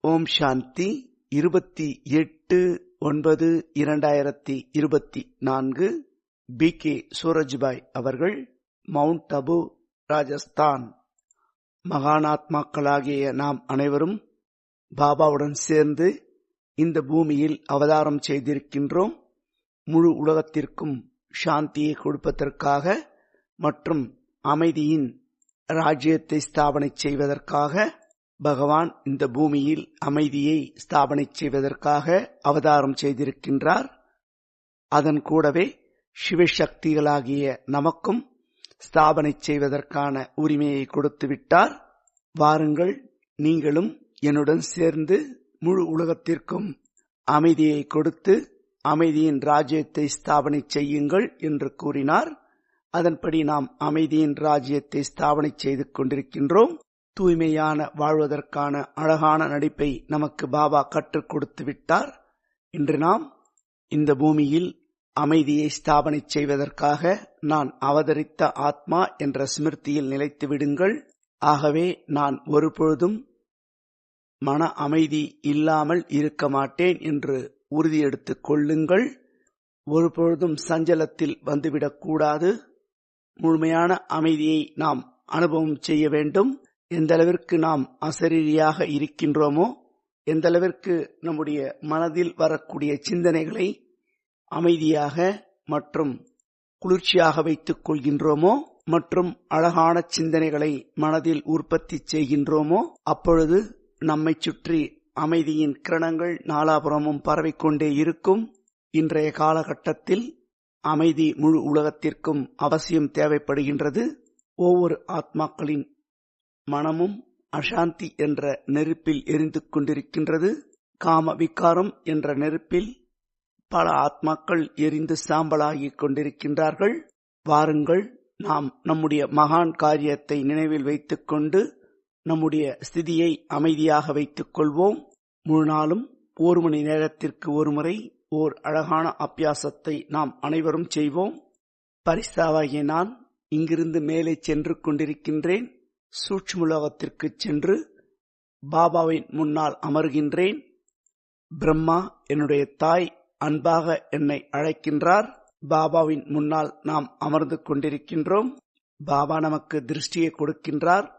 ஓம் சாந்தி. இருபத்தி எட்டு ஒன்பது இரண்டாயிரத்தி இருபத்தி நான்கு. பி கே சூரஜ்பாய் அவர்கள் மவுண்ட் அபு ராஜஸ்தான். மகானாத்மாக்களாகிய நாம் அனைவரும் பாபாவுடன் சேர்ந்து இந்த பூமியில் அவதாரம் செய்திருக்கின்றோம். முழு உலகத்திற்கும் சாந்தியை கொடுப்பதற்காக மற்றும் அமைதியின் ராஜ்யத்தை ஸ்தாபனை செய்வதற்காக பகவான் இந்த பூமியில் அமைதியை ஸ்தாபனை செய்வதற்காக அவதாரம் செய்திருக்கின்றார். அதன் கூடவே சிவசக்திகளாகிய நமக்கும் ஸ்தாபனை செய்வதற்கான உரிமையை கொடுத்து விட்டார். வாருங்கள் நீங்களும் என்னுடன் சேர்ந்து முழு உலகத்திற்கும் அமைதியை கொடுத்து அமைதியின் ராஜ்யத்தை ஸ்தாபனை செய்யுங்கள் என்று கூறினார். அதன்படி நாம் அமைதியின் ராஜ்யத்தை ஸ்தாபனை செய்து கொண்டிருக்கின்றோம். தூய்மையான வாழ்வதற்கான அழகான நடிப்பை நமக்கு பாபா கற்றுக் கொடுத்து விட்டார். இன்று நாம் இந்த பூமியில் அமைதியை ஸ்தாபனை செய்வதற்காக நான் அவதரித்த ஆத்மா என்ற ஸ்மிருதியில் நிலைத்து விடுங்கள். ஆகவே நான் ஒருபொழுதும் மன அமைதி இல்லாமல் இருக்க மாட்டேன் என்று உறுதியெடுத்துக் கொள்ளுங்கள். ஒருபொழுதும் சஞ்சலத்தில் வந்துவிடக்கூடாது முழுமையான அமைதியை நாம் அனுபவம் செய்ய வேண்டும். எந்த அளவிற்கு நாம் அசரீரியாக இருக்கின்றோமோ எந்த அளவிற்கு நம்முடைய மனதில் வரக்கூடிய சிந்தனைகளை அமைதியாக மற்றும் குளிர்ச்சியாக வைத்துக் கொள்கின்றோமோ மற்றும் அழகான சிந்தனைகளை மனதில் உற்பத்தி செய்கின்றோமோ அப்பொழுது நம்மை சுற்றி அமைதியின் கிரணங்கள் நாலாபுரமும் பரவிக்கொண்டே இருக்கும். இன்றைய காலகட்டத்தில் அமைதி முழு உலகத்திற்கும் அவசியம் தேவைப்படுகின்றது. ஒவ்வொரு ஆத்மாக்களின் மனமும் அசாந்தி என்ற நெருப்பில் எரிந்து கொண்டிருக்கின்றது. காம விகாரம் என்ற நெருப்பில் பல ஆத்மாக்கள் எரிந்து சாம்பலாகிக் கொண்டிருக்கின்றார்கள். வாருங்கள் நாம் நம்முடைய மகான் காரியத்தை நினைவில் வைத்துக் கொண்டு நம்முடைய ஸ்திதியை அமைதியாக வைத்துக் கொள்வோம் முழு நாளும் ஒரு மணி நேரத்திற்கு ஒருமுறை ஓர் அழகான அபியாசத்தை நாம் அனைவரும் செய்வோம். பரிசாவாகிய நான் இங்கிருந்து மேலே சென்று கொண்டிருக்கின்றேன். சூட்சுமுலோகத்திற்கு சென்று பாபாவின் முன்னால் அமர்கின்றேன். பிரம்மா என்னுடைய தாய் அன்பாக என்னை அழைக்கின்றார். பாபாவின் முன்னால் நாம் அமர்ந்து கொண்டிருக்கின்றோம். பாபா நமக்கு திருஷ்டியை கொடுக்கின்றார்.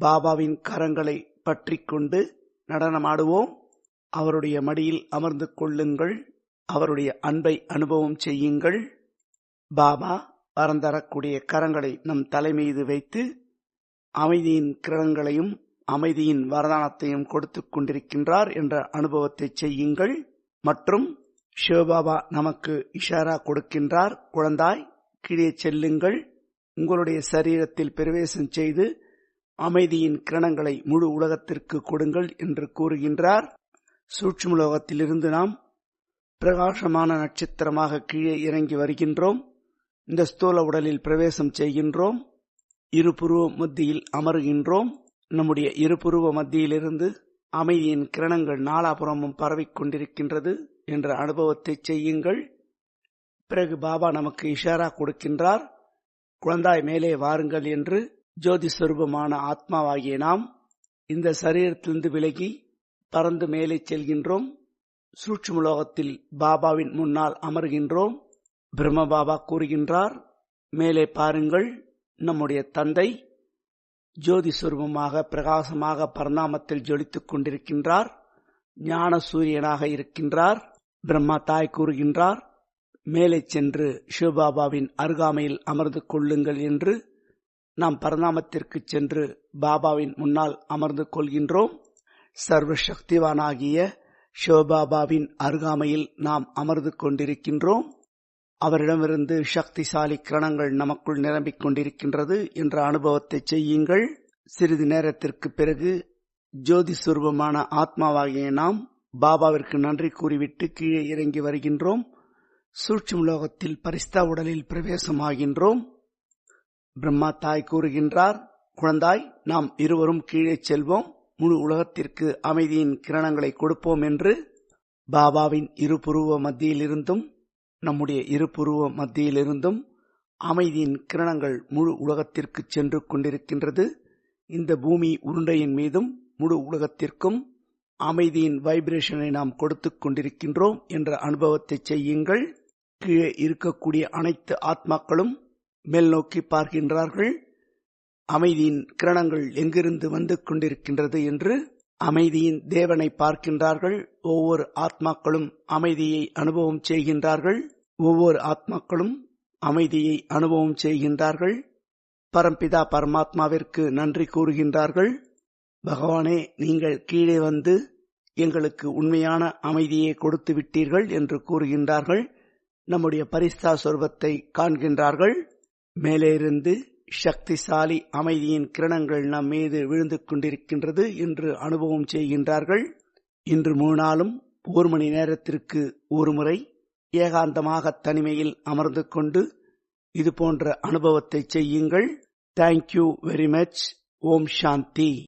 பாபாவின் கரங்களை பற்றி கொண்டு நடனமாடுவோம். அவருடைய மடியில் அமர்ந்து கொள்ளுங்கள். அவருடைய அன்பை அனுபவம் செய்யுங்கள். பாபா வரந்தரக்கூடிய கரங்களை நம் தலைமீது வைத்து அமைதியின் கிரணங்களையும் அமைதியின் வரதானத்தையும் கொடுத்துக் கொண்டிருக்கின்றார் என்ற அனுபவத்தை செய்யுங்கள். மற்றும் சிவபாபா நமக்கு இஷாரா கொடுக்கின்றார். குழந்தாய் கீழே செல்லுங்கள். உங்களுடைய சரீரத்தில் பிரவேசம் செய்து அமைதியின் கிரணங்களை முழு உலகத்திற்கு கொடுங்கள் என்று கூறுகின்றார். சூட்சுமலோகத்திலிருந்து நாம் பிரகாசமான நட்சத்திரமாக கீழே இறங்கி வருகின்றோம். இந்த ஸ்தூல உடலில் பிரவேசம் செய்கின்றோம். இருபுருவ மத்தியில் அமருகின்றோம். நம்முடைய இருபுருவ மத்தியிலிருந்து அமைதியின் கிரணங்கள் நாலாபுறமும் பரவிக் கொண்டிருக்கின்றது என்ற அனுபவத்தை செய்யுங்கள். பிறகு பாபா நமக்கு இஷாரா கொடுக்கின்றார். குழந்தாய் மேலே வாருங்கள் என்று ஜோதி ஸ்வரூபமான ஆத்மாவாகிய நாம் இந்த சரீரத்திலிருந்து விலகி பறந்து மேலே செல்கின்றோம். சூட்சுமலோகத்தில் பாபாவின் முன்னால் அமர்கின்றோம். பிரம்ம பாபா கூறுகின்றார் மேலே பாருங்கள் நம்முடைய தந்தை ஜோதி சுரூபமாக பிரகாசமாக பரிணாமத்தில் ஜொலித்துக் கொண்டிருக்கின்றார். ஞான சூரியனாக இருக்கின்றார். பிரம்மா தாய் கூறுகின்றார். மேலே சென்று சிவபாபாவின் அருகாமையில் அமர்ந்து கொள்ளுங்கள் என்று நாம் பரிணாமத்திற்கு சென்று பாபாவின் முன்னால் அமர்ந்து கொள்கின்றோம். சர்வ சக்திவானாகிய சிவபாபாவின் அருகாமையில் நாம் அமர்ந்து கொண்டிருக்கின்றோம். அவரிடமிருந்து சக்திசாலி கிரணங்கள் நமக்குள் நிரம்பிக் கொண்டிருக்கின்றது என்ற அனுபவத்தை செய்யுங்கள். சிறிது நேரத்திற்கு பிறகு ஜோதி சுரூபமான ஆத்மாவாகிய நாம் பாபாவிற்கு நன்றி கூறிவிட்டு கீழே இறங்கி வருகின்றோம். சூட்சும் லோகத்தில் பரிஸ்தா உடலில் பிரவேசமாகின்றோம். பிரம்மா தாய் கூறுகின்றார் குழந்தாய் நாம் இருவரும் கீழே செல்வோம். முழு உலகத்திற்கு அமைதியின் கிரணங்களை கொடுப்போம் என்று பாபாவின் இருபுருவ மத்தியிலிருந்தும் நம்முடைய இருபுருவ மத்தியிலிருந்தும் அமைதியின் கிரணங்கள் முழு உலகத்திற்கு சென்று கொண்டிருக்கின்றது. இந்த பூமி உருண்டையின் மீதும் முழு உலகத்திற்கும் அமைதியின் வைப்ரேஷனை நாம் கொடுத்துக் கொண்டிருக்கின்றோம் என்ற அனுபவத்தை செய்யுங்கள். கீழே இருக்கக்கூடிய அனைத்து ஆத்மாக்களும் மேல் நோக்கி பார்க்கின்றார்கள். அமைதியின் கிரணங்கள் எங்கிருந்து வந்து கொண்டிருக்கின்றது என்று அமைதியின் தேவனை பார்க்கின்றார்கள். ஒவ்வொரு ஆத்மாக்களும் அமைதியை அனுபவம் செய்கின்றார்கள். ஒவ்வொரு ஆத்மாக்களும் அமைதியை அனுபவம் செய்கின்றார்கள். பரம்பிதா பரமாத்மாவிற்கு நன்றி கூறுகின்றார்கள். பகவானே நீங்கள் கீழே வந்து எங்களுக்கு உண்மையான அமைதியை கொடுத்து விட்டீர்கள் என்று கூறுகின்றார்கள். நம்முடைய பரிஸ்தா சொர்வத்தை காண்கின்றார்கள். மேலே இருந்து சக்திசாலி அமைதியின் கிரணங்கள் நம் மீது விழுந்து கொண்டிருக்கின்றது என்று அனுபவம் செய்கின்றார்கள். இன்று மூணு ஒரு மணி நேரத்திற்கு ஒரு முறை ஏகாந்தமாக தனிமையில் அமர்ந்து கொண்டு இது போன்ற அனுபவத்தை செய்யுங்கள். தேங்க்யூ வெரி மச் ஓம் சாந்தி.